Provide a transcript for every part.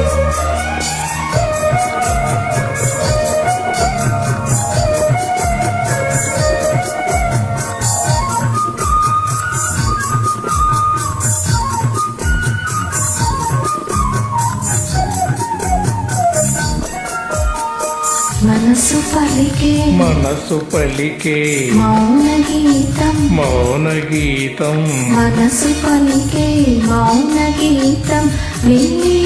Thank you. మనసు పలికే. మనసు పలికే. మౌన గీతం. మౌన గీతం. మనసు పలికే మౌన గీతం. వీడే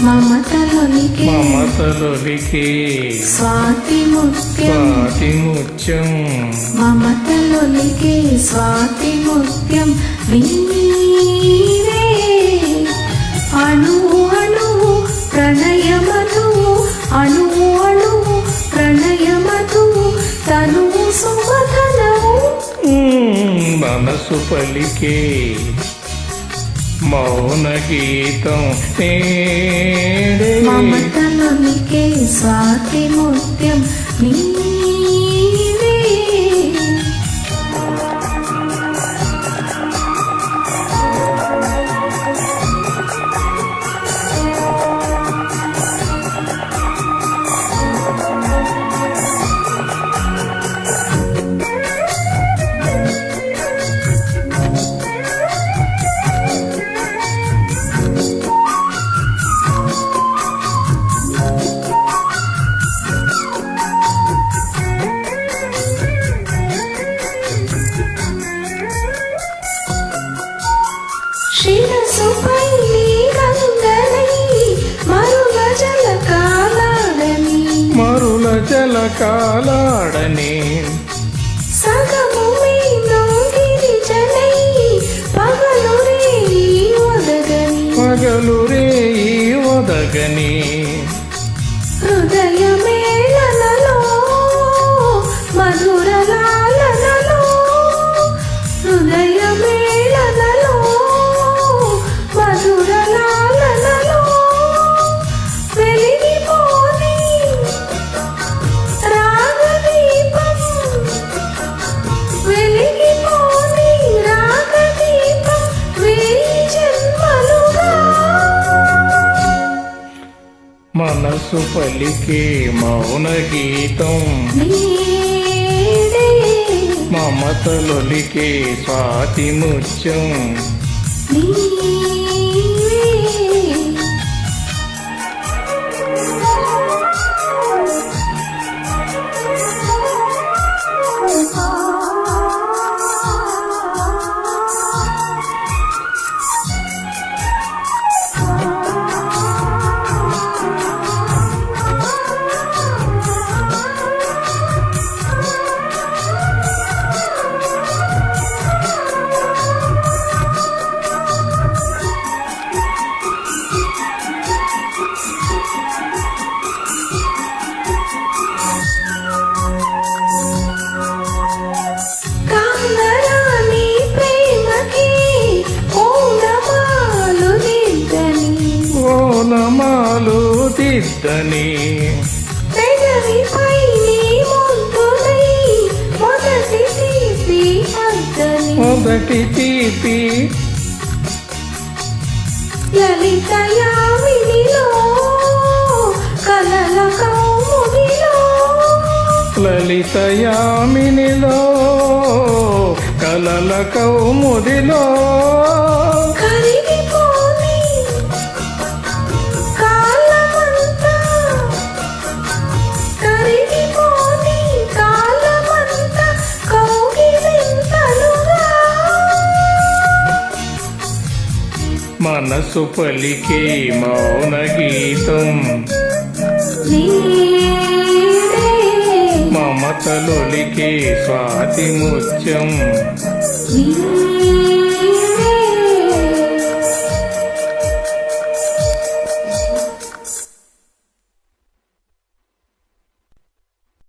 మమతలొలికే మమతలొలికే స్వాతి ముత్యం. స్వాతి ముత్యం. మమతలొలికే స్వాతి ముత్యం. మనసు పలికే మౌన గీతం మమతలమికే స్వాతి ముత్యం. నీ కాలాడనే. పగలు రేయి ఒదగని పగలు మనసు పలికే మౌన గీతం. మమతలొలికే స్వాతి ముత్యం. ఓనమాలు దిద్దని పెదవిపై నీ ముద్దులై మొదటి తీపి అద్దని మొదటి తీపి. లలిత యామినిలో కలల కౌముదిలో. లలిత యామినిలో కలల కౌముదిలో. మనసు పలికే మౌన గీతం. మమతలొలికే స్వాతి ముత్యం.